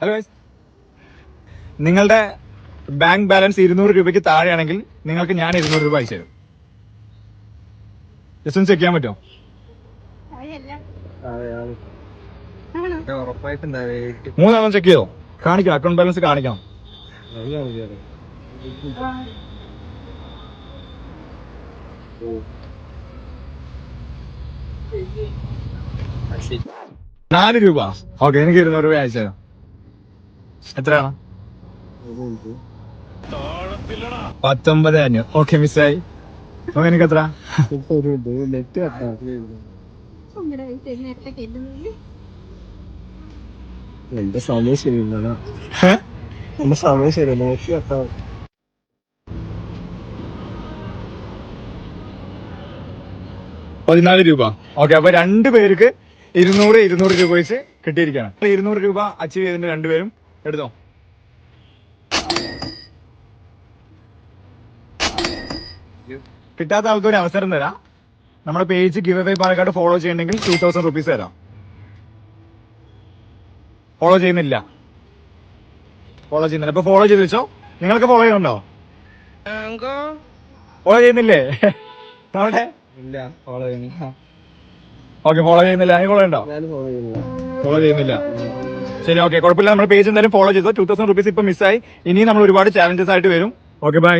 Hello. നിങ്ങളുടെ bank balance ഇരുന്നൂറ് രൂപയ്ക്ക് താഴെയാണെങ്കിൽ നിങ്ങൾക്ക് ഞാൻ ഇരുന്നൂറ് രൂപ അയച്ചു തരും ജസ്റ്റ് ചെക്ക് ചെയ്യാൻ പറ്റുമോ? മൂന്നെണ്ണം ചെക്ക് ചെയ്തോ? കാണിക്കണം അക്കൗണ്ട് ബാലൻസ് കാണിക്കണം നാല് രൂപ. ഓക്കെ എനിക്ക് ഇരുന്നൂറ് രൂപ അയച്ചു തരാം. എത്രയാണ് പത്തൊമ്പത് അഞ്ഞൂറ്. ഓക്കെ മിസ്സായി. അപ്പൊ എനിക്ക് എത്ര എന്റെ സമയം ശരിയല്ലടാ. ഹേ? എന്റെ സമയം ശരിയല്ല. നെറ്റ് കട്ടാ പതിനാല് രൂപ. ഓക്കെ അപ്പൊ രണ്ടു പേർക്ക് ഇരുന്നൂറ് ഇരുന്നൂറ് രൂപ വെച്ച് കിട്ടിയിരിക്കുകയാണ്. ഇരുന്നൂറ് രൂപ അച്ചീവ് ചെയ്തിട്ട് രണ്ടുപേരും എടുത്തോ? കിട്ടാത്ത ആൾക്ക് ഒരു അവസരം തരാം. നമ്മുടെ page give away Palakkad follow ചെയ്യണമെങ്കിൽ ടൂ തൗസൻഡ് റുപ്പീസ് തരാം. ഫോളോ ചെയ്യുന്നില്ല. ഫോളോ ചെയ്യുന്നില്ല. അപ്പൊ ഫോളോ ചെയ്ത് വെച്ചോ. നിങ്ങൾക്ക് ഫോളോ ചെയ്യുന്നുണ്ടോ? ഫോളോ ചെയ്യുന്നില്ലേ? നമ്മുടെ ഇല്ല ഫോളോ ചെയ്യുന്നില്ല. ഓക്കെ ഫോളോ ചെയ്യുന്നില്ല. അതിന് ഫോളോ ഉണ്ടോ ഞാൻ ഫോളോ ചെയ്യുന്നില്ല. ഫോളോ ചെയ്യുന്നില്ല. ശരി ഓക്കെ കുഴപ്പമില്ല. നമ്മുടെ പേജ് എന്തായാലും ഫോളോ ചെയ്തോ. ടൂ തൗസൻഡ് റുപ്പീസ് ഇപ്പൊ മിസ്സായി ഇനി നമ്മൾ ഒരുപാട് ചാലഞ്ചസ് ആയിട്ട് വരും. Okay bye